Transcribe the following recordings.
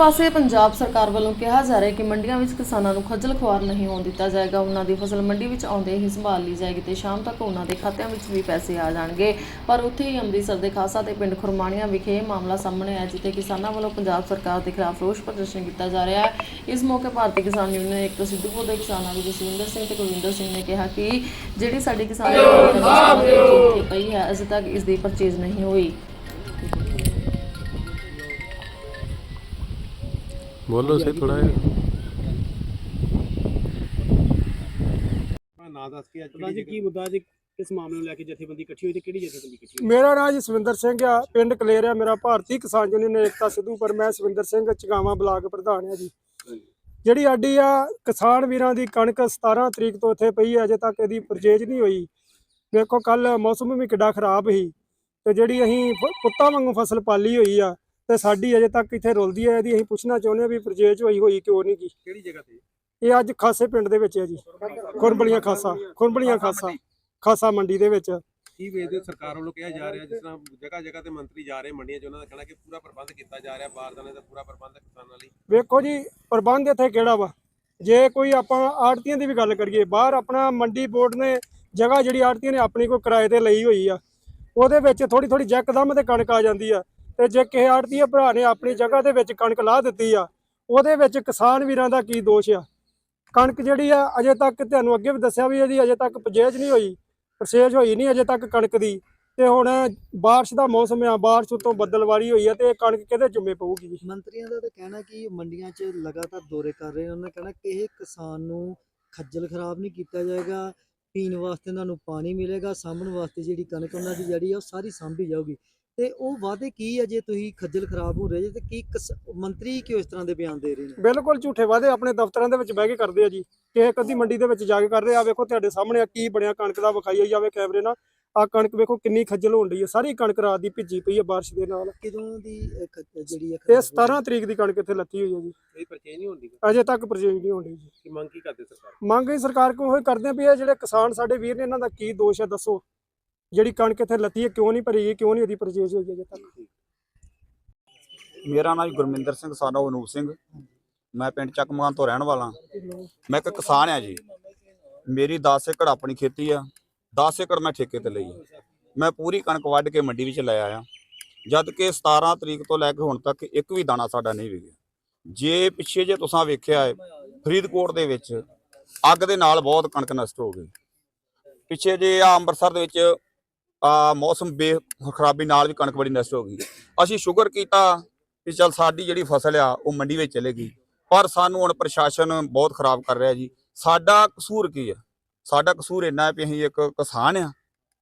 ਪਾਸੇ ਪੰਜਾਬ ਸਰਕਾਰ ਵੱਲੋਂ ਕਿਹਾ ਜਾ ਰਿਹਾ ਹੈ ਕਿ ਮੰਡੀਆਂ ਵਿੱਚ ਕਿਸਾਨਾਂ ਨੂੰ ਖੱਜਲ ਖੁਆਰ ਨਹੀਂ ਹੋਣ ਦਿੱਤਾ ਜਾਏਗਾ। ਉਹਨਾਂ ਦੀ ਫਸਲ ਮੰਡੀ ਵਿੱਚ ਆਉਂਦੇ ਹੀ ਸੰਭਾਲ ਲਈ ਜਾਏਗੀ ਤੇ ਸ਼ਾਮ ਤੱਕ ਉਹਨਾਂ ਦੇ ਖਾਤਿਆਂ ਵਿੱਚ ਵੀ ਪੈਸੇ ਆ ਜਾਣਗੇ। ਪਰ ਉੱਥੇ ਹੀ ਅੰਮ੍ਰਿਤਸਰ ਦੇ ਖਾਸਾ ਤੇ ਪਿੰਡ ਖੁਰਮਾਣੀਆਂ ਵਿਖੇ ਇਹ ਮਾਮਲਾ ਸਾਹਮਣੇ ਆਇਆ ਜਿੱਥੇ ਕਿਸਾਨਾਂ ਵੱਲੋਂ ਪੰਜਾਬ ਸਰਕਾਰ ਦੇ ਖਿਲਾਫ ਰੋਸ ਪ੍ਰਦਰਸ਼ਨ ਕੀਤਾ ਜਾ ਰਿਹਾ ਹੈ। ਇਸ ਮੌਕੇ ਭਾਰਤੀ ਕਿਸਾਨ ਯੂਨੀਅਨ ਇੱਕ ਸਿੱਧੂਪੁਰ ਦੇ ਕਿਸਾਨਾਂ ਦੇ ਜਸਵਿੰਦਰ ਸਿੰਘ ਤੇ ਕੁਲਵਿੰਦਰ ਸਿੰਘ ਨੇ ਕਿਹਾ ਕਿ ਜਿਹੜੀ ਸਾਡੀ ਕਿਸਾਨ ਦੀ ਪਈ ਹੈ ਅਜੇ ਤੱਕ ਇਸ ਦੀ ਪਰਚੇਜ਼ ਨਹੀਂ ਹੋਈ। ਬੋਲੋ ਸੇ ਥੋੜਾ ਨਾਂ ਦੱਸ ਕੇ ਅੱਜ ਪ੍ਰਧਾਨ ਜੀ ਕੀ ਮੁੱਦਾ ਜੀ ਕਿਸ ਮਾਮਲੇ ਨੂੰ ਲੈ ਕੇ ਜਥੇਬੰਦੀ ਇਕੱਠੀ ਹੋਈ ਤੇ ਕਿਹੜੀ ਜਥੇਬੰਦੀ ਇਕੱਠੀ ਹੋਈ ਮੇਰਾ ਨਾਮ ਜਸਵਿੰਦਰ ਸਿੰਘ ਆ ਪਿੰਡ ਕਲੇਰ ਆ ਮੇਰਾ ਭਾਰਤੀ ਕਿਸਾਨ ਯੂਨੀਅਨ ਏਕਤਾ ਸਿੱਧੂ ਪਰ ਮੈਂ ਸਵਿੰਦਰ ਸਿੰਘ ਚਗਾਵਾਂ ਬਲਾਕ ਪ੍ਰਧਾਨ ਆ ਜੀ। ਜਿਹੜੀ ਆਡੀ ਆ ਕਿਸਾਨ ਵੀਰਾਂ ਦੀ ਕਣਕ 17 ਤਰੀਕ ਤੋਂ ਇੱਥੇ ਪਈ ਹੈ ਅਜੇ ਤੱਕ ਇਹਦੀ ਪਰਚੇਜ ਨਹੀਂ ਹੋਈ। ਵੇਖੋ ਕੱਲ ਮੌਸਮ ਵੀ ਕਿੱਡਾ ਖਰਾਬ ਸੀ ਤੇ ਜਿਹੜੀ ਅਸੀਂ ਪੁੱਤਾਂ ਵਾਂਗੂ ਫਸਲ ਪਾਲੀ ਹੋਈ ਆ ਤੇ ਸਾਡੀ ਅਜੇ ਤੱਕ ਇੱਥੇ ਰੁਲਦੀ ਹੈ ਇਹਦੀ ਅਸੀਂ ਪੁੱਛਣਾ ਚਾਹੁੰਦੇ ਆ ਵੀ ਪਰਚੇਜ ਹੋਈ ਹੋਈ ਕਿਉਂ ਨਹੀਂ ਗੀ ਕਿਹੜੀ ਜਗ੍ਹਾ ਤੇ? ਇਹ ਅੱਜ ਖਾਸੇ ਪਿੰਡ ਦੇ ਵਿੱਚ ਹੈ ਜੀ। ਖੁਰਬਲੀਆਂ ਖਾਸਾ ਖੁਰਬਲੀਆਂ ਖਾਸਾ ਖਾਸਾ ਮੰਡੀ ਦੇ ਵਿੱਚ। ਕੀ ਵੇਚਦੇ? ਸਰਕਾਰ ਵੱਲੋਂ ਕਿਹਾ ਜਾ ਰਿਹਾ ਜਿਸ ਤਰ੍ਹਾਂ ਜਗ੍ਹਾ ਜਗ੍ਹਾ ਤੇ ਮੰਤਰੀ ਜਾ ਰਹੇ ਮੰਡੀਆਂ 'ਚ ਉਹਨਾਂ ਦਾ ਕਹਿਣਾ ਕਿ ਪੂਰਾ ਪ੍ਰਬੰਧ ਕੀਤਾ ਜਾ ਰਿਹਾ ਬਾਰਦਾਨੇ ਦਾ ਪੂਰਾ ਪ੍ਰਬੰਧ ਕਿਸਾਨਾਂ ਲਈ। ਵੇਖੋ ਜੀ ਪ੍ਰਬੰਧ ਇੱਥੇ ਕਿਹੜਾ ਵਾ? ਜੇ ਕੋਈ ਆਪਾਂ ਆੜਤੀਆਂ ਦੀ ਵੀ ਗੱਲ ਕਰੀਏ ਬਾਹਰ ਆਪਣਾ ਮੰਡੀ ਬੋਰਡ ਨੇ ਜਗ੍ਹਾ ਜਿਹੜੀ ਆੜਤੀਆਂ ਨੇ ਆਪਣੀ ਕੋਈ ਕਿਰਾਏ ਤੇ ਲਈ ਹੋਈ ਆ ਉਹਦੇ ਵਿੱਚ ਥੋੜੀ ਥੋੜੀ ਜੱਕਦਮ ਤੇ ਕਣਕ ਆ ਜਾਂਦੀ ਆ। ਤੇ ਜੇ ਕਿਸੇ ਆੜਤੀਏ ਭਰਾ ਨੇ ਆਪਣੀ ਜਗ੍ਹਾ ਦੇ ਵਿੱਚ ਕਣਕ ਲਾ ਦਿੱਤੀ ਆ, ਉਹਦੇ ਵਿੱਚ ਕਿਸਾਨ ਵੀਰਾਂ ਦਾ ਕੀ ਦੋਸ਼ ਆ? ਕਣਕ ਜਿਹੜੀ ਆ, ਅਜੇ ਤੱਕ ਤੁਹਾਨੂੰ ਅੱਗੇ ਵੀ ਦੱਸਿਆ ਵੀ ਇਹਦੀ ਅਜੇ ਤੱਕ ਪਜੇਜ਼ ਨਹੀਂ ਹੋਈ ਪਰਸੇਜ਼ ਹੋਈ ਨਹੀਂ ਅਜੇ ਤੱਕ ਕਣਕ ਦੀ, ਤੇ ਹੁਣ ਬਾਰਿਸ਼ ਦਾ ਮੌਸਮ ਆ, ਬਾਰਿਸ਼ ਉਤੋਂ ਬੱਦਲਵਾਰੀ ਹੋਈ ਆ, ਤੇ ਇਹ ਕਣਕ ਕਿਹਦੇ ਜੁੰਮੇ ਪਊਗੀ? ਜੀ ਮੰਤਰੀਆਂ ਦਾ ਤਾਂ ਕਹਿਣਾ ਕਿ ਮੰਡੀਆਂ 'ਚ ਲਗਾਤਾਰ ਦੌਰੇ ਕਰ ਰਹੇ ਉਹਨਾਂ ਨੇ ਕਹਿਣਾ ਕਿ ਇਹ ਕਿਸਾਨ ਨੂੰ ਖੱਜਲ ਖਰਾਬ ਨਹੀਂ ਕੀਤਾ ਜਾਏਗਾ, ਪੀਣ ਵਾਸਤੇ ਉਹਨਾਂ ਨੂੰ ਪਾਣੀ ਮਿਲੇਗਾ, ਸਾਂਭਣ ਵਾਸਤੇ ਜਿਹੜੀ ਕਣਕ ਉਹਨਾਂ ਦੀ ਜਿਹੜੀ ਆ, ਉਹ ਸਾਰੀ ਸਾਂਭੀ ਜਾਊਗੀ। ਤੇ ਉਹ ਵਾਅਦੇ ਕੀ ਆ ਜੇ ਤੁਸੀਂ ਖੱਜਲ ਖਰਾਬ ਹੋ ਰਹੇ ਜੇ ਤੇ ਕੀ ਮੰਤਰੀ ਕਿਉਂ ਇਸ ਤਰ੍ਹਾਂ ਦੇ ਬਿਆਨ ਦੇ ਰਹੇ ਨੇ? ਬਿਲਕੁਲ ਝੂਠੇ ਵਾਅਦੇ ਆਪਣੇ ਦਫ਼ਤਰਾਂ ਦੇ ਵਿੱਚ ਬਹਿ ਕੇ ਕਰਦੇ ਆ ਜੀ। ਕਿਸੇ ਕਦੀ ਮੰਡੀ ਦੇ ਵਿੱਚ ਜਾ ਕੇ ਕਰਦੇ ਆ। ਵੇਖੋ ਤੁਹਾਡੇ ਸਾਹਮਣੇ ਆ ਕੀ ਬਣਿਆ ਕਣਕ ਦਾ ਵਿਖਾਈ ਜਾਵੇ ਕੈਮਰੇ ਨਾਲ। ਆ ਕਣਕ ਵੇਖੋ ਕਿੰਨੀ ਖੱਜਲ ਹੋਣ ਡਈ ਹੈ ਸਾਰੀ ਕਣਕ ਰਾਤ ਦੀ ਭਿੱਜੀ ਪਈ ਹੈ ਬਾਰਿਸ਼ ਦੇ ਨਾਲ। ਕਿਦੋਂ ਦੀ ਇਹ ਜਿਹੜੀ ਖਰਾਬ ਹੋਈ? 17 ਤਰੀਕ ਦੀ ਕਣਕ ਇੱਥੇ ਲੱਤੀ ਹੋਈ ਹੈ ਜੀ। ਇਹ ਪਰਚੇਜ ਨਹੀਂ ਹੁੰਦੀ ਅਜੇ ਤੱਕ ਪਰਚੇਜ ਨਹੀਂ ਹੋਣੀ ਜੀ। ਕਿ ਮੰਗ ਕੀ ਕਰਦੇ ਸਰਕਾਰ? ਮੰਗ ਹੀ ਸਰਕਾਰ ਕੋਲ ਹੋਈ ਕਰਦੇ ਆ ਵੀ ਇਹ ਜਿਹੜੇ ਕਿਸਾਨ ਸਾਡੇ ਵੀਰ ਨੇ ਇਹਨਾਂ ਦਾ ਕੀ ਦੋਸ਼ ਹੈ ਦੱਸੋ। ਜਿਹੜੀ ਕਣਕ ਇੱਥੇ ਲੱਤੀ ਹੈ, ਕਿਉਂ ਨਹੀਂ ਭਰੀ ਗਈ, ਕਿਉਂ ਨਹੀਂ ਇਹਦੀ ਪਰਚੇਜ ਹੋਈ ਅਜੇ ਤੱਕ? ਮੇਰਾ ਨਾਮ ਗੁਰਮਿੰਦਰ ਸਿੰਘ ਸਾਨੋ ਅਨੂਪ ਸਿੰਘ। ਮੈਂ ਪਿੰਡ ਚੱਕਮਾਨ ਤੋਂ ਰਹਿਣ ਵਾਲਾ। ਮੈਂ ਇੱਕ ਕਿਸਾਨ ਆ ਜੀ। ਮੇਰੀ 10 ਏਕੜ ਆਪਣੀ ਖੇਤੀ ਆ। 10 ਏਕੜ ਮੈਂ ਠੇਕੇ ਤੇ ਲਈ ਮੈਂ ਪੂਰੀ ਕਣਕ ਵੱਢ ਕੇ ਮੰਡੀ ਵਿੱਚ ਲੈ ਆਇਆ। ਜਦ ਕਿ 17 ਤਰੀਕ ਤੋਂ ਲੈ ਕੇ ਹੁਣ ਤੱਕ ਇੱਕ ਵੀ ਦਾਣਾ ਸਾਡਾ ਨਹੀਂ ਵਿਕਿਆ। ਜੇ ਪਿੱਛੇ ਜੇ ਤੁਸੀਂ ਵੇਖਿਆ ਹੈ, ਫਰੀਦਕੋਟ ਦੇ ਵਿੱਚ ਅੱਗ ਦੇ ਨਾਲ ਬਹੁਤ ਕਣਕ ਨਸ਼ਟ ਹੋ ਗਈ। ਪਿੱਛੇ ਜੇ ਆ ਅੰਮ੍ਰਿਤਸਰ ਦੇ ਵਿੱਚ ਮੌਸਮ ਬੇ ਖਰਾਬੀ ਨਾਲ ਵੀ ਕਣਕ ਬੜੀ ਨਸ਼ਟ ਹੋ ਗਈ। ਅਸੀਂ ਸ਼ੁਕਰ ਕੀਤਾ ਕਿ ਚਲ ਸਾਡੀ ਜਿਹੜੀ ਫਸਲ ਆ ਉਹ ਮੰਡੀ ਵਿੱਚ ਚਲੇਗੀ ਪਰ ਸਾਨੂੰ ਹੁਣ ਪ੍ਰਸ਼ਾਸਨ ਬਹੁਤ ਖਰਾਬ ਕਰ ਰਿਹਾ ਜੀ। ਸਾਡਾ ਕਸੂਰ ਕੀ ਆ? ਸਾਡਾ ਕਸੂਰ ਇੰਨਾ ਹੈ ਵੀ ਅਸੀਂ ਇੱਕ ਕਿਸਾਨ ਆ।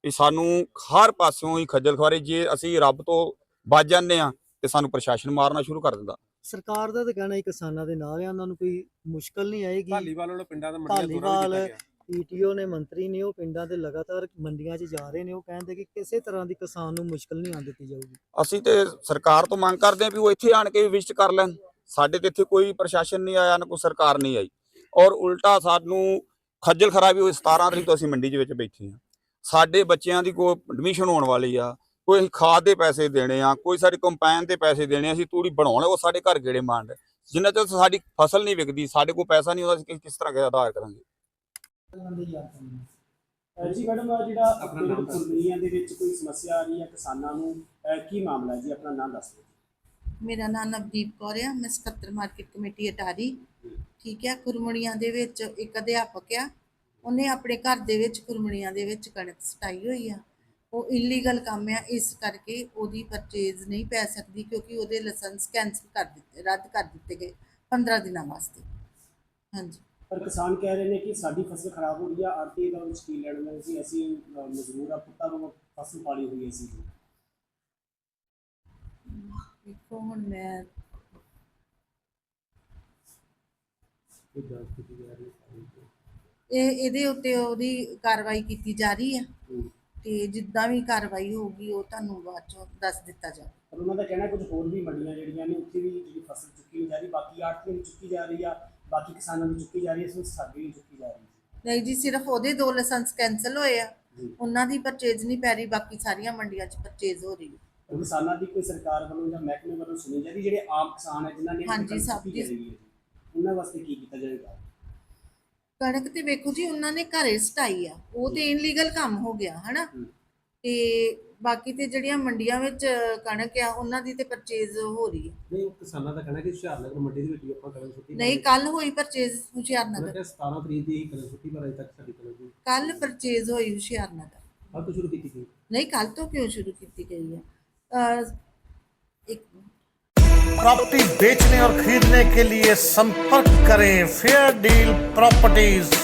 ਵੀ ਸਾਨੂੰ ਹਰ ਪਾਸਿਓਂ ਹੀ ਖੱਜਲ ਖੁਆਰੀ ਜੇ ਅਸੀਂ ਰੱਬ ਤੋਂ ਬਚ ਜਾਂਦੇ ਆ ਤੇ ਸਾਨੂੰ ਪ੍ਰਸ਼ਾਸਨ ਮਾਰਨਾ ਸ਼ੁਰੂ ਕਰ ਦਿੰਦਾ। ਸਰਕਾਰ ਦਾ ਤਾਂ ਕਹਿਣਾ ਹੈ ਕਿਸਾਨਾਂ ਦੇ ਨਾਲ ਆ ਉਹਨਾਂ ਨੂੰ ਕੋਈ ਮੁਸ਼ਕਲ ਨਹੀਂ ਆਏਗੀ। ਢਾਲੀਵਾਲ ਵੱਲੋਂ ਪਿੰਡਾਂ ਦਾ ਮੰਡੀਆਂ ਦੌਰਾ ਢਾਲੀਵਾਲ ਵੀ ਕੀਤਾ ਗਿਆ। ਪੀਟੀਓ ਨੇ ਮੰਤਰੀ ਨੇ ਉਹ ਪਿੰਡਾਂ ਦੇ ਲਗਾਤਾਰ ਮੰਡੀਆਂ 'ਚ ਜਾ ਰਹੇ ਨੇ ਉਹ ਕਹਿੰਦੇ ਕਿ ਕਿਸੇ ਤਰ੍ਹਾਂ ਦੀ ਕਿਸਾਨ ਨੂੰ ਮੁਸ਼ਕਲ ਨਹੀਂ ਆਉਣ ਦਿੱਤੀ ਜਾਊਗੀ। ਅਸੀਂ ਤੇ ਸਰਕਾਰ ਤੋਂ ਮੰਗ ਕਰਦੇ ਆ ਵੀ ਉਹ ਇੱਥੇ ਆਣ ਕੇ ਵਿਜ਼ਿਟ ਕਰ ਲੈਣ। ਸਾਡੇ ਤੇ ਇੱਥੇ ਕੋਈ ਪ੍ਰਸ਼ਾਸਨ ਨਹੀਂ ਆਇਆ ਨਾ ਕੋਈ ਸਰਕਾਰ ਨਹੀਂ ਆਈ। ਔਰ ਉਲਟਾ ਸਾਨੂੰ ਖੱਜਲ ਖਰਾਬੀ ਹੋਈ 17 ਤਰੀਕ ਤੋਂ ਅਸੀਂ ਮੰਡੀ ਦੇ ਵਿੱਚ ਬੈਠੇ ਹਾਂ। ਸਾਡੇ ਬੱਚਿਆਂ ਦੀ ਕੋਈ ਐਡਮਿਸ਼ਨ ਹੋਣ ਵਾਲੀ ਆ ਕੋਈ ਅਸੀਂ ਖਾਦ ਦੇ ਪੈਸੇ ਦੇਣੇ ਆ ਕੋਈ ਸਾਡੀ ਕੰਪਾਈਨ ਦੇ ਪੈਸੇ ਦੇਣੇ ਆ, ਅਸੀਂ ਤੂੜੀ ਬਣਾਉਣ ਉਹ ਸਾਡੇ ਘਰ ਗੇੜੇ ਮਾਰਨ ਜਿੰਨਾ ਚਿਰ ਸਾਡੀ ਫਸਲ ਨਹੀਂ ਵਿਕਦੀ ਸਾਡੇ ਕੋਲ ਪੈਸਾ ਨਹੀਂ ਆਉਂਦਾ ਅਸੀਂ ਕਿਸ- ਤਰ੍ਹਾਂ ਦਾ ਆਧਾਰ ਕਰਾਂਗੇ? ਜੀ ਮੈਡਮ ਆਹ ਜਿਹੜਾ ਆਪਣਾ ਨਾਮ ਆਪਣੇ ਦੱਸ। ਦਿਓ। ਕੁਰਬਨੀਆਂ ਦੇ ਵਿੱਚ ਕੋਈ ਸਮੱਸਿਆ ਆ ਰਹੀ ਹੈ ਕਿਸਾਨਾਂ ਨੂੰ? ਅਹ ਕੀ ਮਾਮਲਾ ਹੈ ਜੀ? ਆਪਣਾ ਨਾਮ ਦੱਸ ਦਿਓ। ਮੇਰਾ ਨਾਮ ਨਵਦੀਪ ਕੌਰ ਆ। ਮੈਂ ਸਕੱਤਰ ਮਾਰਕੀਟ ਕਮੇਟੀ ਅਟਾਰੀ। ਠੀਕ ਹੈ ਕੁਰਮਣੀਆਂ ਦੇ ਵਿੱਚ ਇੱਕ ਅਧਿਆਪਕ ਆ। ਉਹਨੇ ਆਪਣੇ ਘਰ ਦੇ ਵਿੱਚ ਕੁਰਮਣੀਆਂ ਦੇ ਵਿੱਚ ਕਣਕ ਸਟਾਈ ਹੋਈ ਆ। ਉਹ ਇਲੀਗਲ ਕੰਮ ਆ। ਇਸ ਕਰਕੇ ਉਹਦੀ ਪਰਚੇਜ਼ ਨਹੀਂ ਪੈ ਸਕਦੀ ਕਿਉਂਕਿ ਉਹਦੇ ਲਾਇਸੈਂਸ ਕੈਂਸਲ ਕਰ ਦਿੱਤੇ ਰੱਦ ਕਰ ਦਿੱਤੇ ਗਏ 15 ਦਿਨਾਂ ਵਾਸਤੇ। ਹਾਂਜੀ। ਪਰ ਕਿਸਾਨ ਕਹਿ ਰਹੇ ਨੇ ਕਿ ਸਾਡੀ ਫਸਲ ਖਰਾਬ ਹੋ ਰਹੀ ਆ ਆਰਤੀ ਦਾ ਮੁਸ਼ਕਿਲ ਲੈਣ में ਸੀ ਅਸੀਂ ਅਹ, ਮਜ਼ਦੂਰ ਆ ਪੁੱਤਾਂ ਨੂੰ ਫਸਲ ਪਾਲੀ ਹੋਈ ਹੈ ਸੀ ਦੇਖੋ ਹੁਣ ਮੈਂ ਇਹ ਇਹਦੇ ਉੱਤੇ ਉਹਦੀ ਕਾਰਵਾਈ ਕੀਤੀ ਜਾ ਰਹੀ ਹੈ। ਤੇ ਜਿੱਦਾਂ ਵੀ ਕਾਰਵਾਈ ਹੋਊਗੀ ਉਹ ਤੁਹਾਨੂੰ ਬਾਅਦ ਚੋਂ ਦੱਸ ਦਿੱਤਾ ਜਾਊ। ਪਰ ਉਹਨਾਂ ਦਾ ਕਹਿਣਾ ਕੁਝ ਹੋਰ ਵੀ ਮੰਡੀਆਂ ਜਿਹੜੀਆਂ ਨੇ ਉੱਥੇ ਵੀ ਜਿਹੜੀ ਫਸਲ ਚੁੱਕੀ ਨਹੀਂ ਜਾ ਰਹੀ ਬਾਕੀ ਆੜਤੀਆਂ ਚੁੱਕੀ ਜਾ ਰਹੀ ਆ। ਬਾਕੀ ਕਿਸਾਨਾਂ ਦੀ ਚੁੱਕੀ ਜਾ ਰਹੀ ਹੈ ਸਿਰਫ ਸਾਡੀ ਨਹੀਂ ਚੁੱਕੀ ਜਾ ਰਹੀ ਨਹੀਂ ਜੀ ਸਿਰਫ ਉਹਦੇ ਦੋ ਲਾਇਸੈਂਸ ਕੈਂਸਲ ਹੋਏ ਆ। ਜੀ। ਉਹਨਾਂ ਦੀ ਪਰਚੇਜ਼ ਨਹੀਂ ਪੈ ਰਹੀ ਬਾਕੀ ਸਾਰੀਆਂ ਮੰਡੀਆਂ 'ਚ ਪਰਚੇਜ਼ ਹੋ ਰਹੀ ਹੈ। ਉਹ ਕਿਸਾਨਾਂ ਦੀ ਕੋਈ ਸਰਕਾਰ ਵੱਲੋਂ ਜਾਂ ਮਹਿਕਮੇ ਵੱਲੋਂ ਸੁਣੀ ਜਾਂਦੀ ਜਿਹੜੇ ਆਮ ਕਿਸਾਨ ਹੈ ਜਿਨ੍ਹਾਂ ਨੇ ਹਾਂਜੀ, ਕਣਕ ਸਭ ਦੀ- ਜਾ। ਰਹੀ ਹੈ ਜੀ? ਉਹਨਾਂ ਵਾਸਤੇ ਕੀ ਕੀਤਾ ਜਾਏਗਾ? ਕਣਕ ਤੇ ਵੇਖੋ ਜੀ ਉਹਨਾਂ ਨੇ ਘਰੇ ਸਟਾਈ ਆ। ਉਹ ਤੇ ਇਨਲੀਗਲ ਕੰਮ ਹੋ ਗਿਆ ਹਨਾ? ਹਮ। ਤੇ ਬਾਕੀ ਤੇ ਜਿਹੜੀਆਂ ਮੰਡੀਆਂ ਵਿੱਚ ਕਣਕ ਆ ਉਹਨਾਂ ਦੀ ਤੇ ਪਰਚੇਜ਼ ਹੋ ਰਹੀ ਹੈ ਨਹੀਂ ਉਹ ਕਿਸਾਨਾਂ ਦਾ ਕਹਿਣਾ ਕਿ ਹੁਸ਼ਿਆਰਨਗਰ ਮੰਡੀ ਦੇ ਵਿੱਚ ਵੀ ਆਪਾਂ ਕਣਕ ਸੁੱਟੀ ਨਹੀਂ ਕੱਲ ਹੋਈ ਪਰਚੇਜ਼ ਉਹਨਾਂ ਹੁਸ਼ਿਆਰਨਗਰ ਕਿਹਾ 17 ਤਰੀਕ ਦੀ ਹੀ ਕਣਕ ਸੁੱਟੀ ਪਰ ਅਜੇ ਤੱਕ ਸਾਡੀ ਕਣਕ ਦੀ ਕੱਲ ਪਰਚੇਜ਼ ਹੋਈ ਹੁਸ਼ਿਆਰਨਗਰ ਕੱਲ ਤੋਂ ਸ਼ੁਰੂ ਕੀਤੀ ਗਈ ਨਹੀਂ ਕੱਲ ਤੋਂ ਕਿਉਂ ਸ਼ੁਰੂ ਕੀਤੀ ਗਈ ਹੈ ਅਹ, ਇੱਕ प्रॉपर्टी बेचने और खरीदने के लिए संपर्क करें फेयर डील प्रॉपर्टीज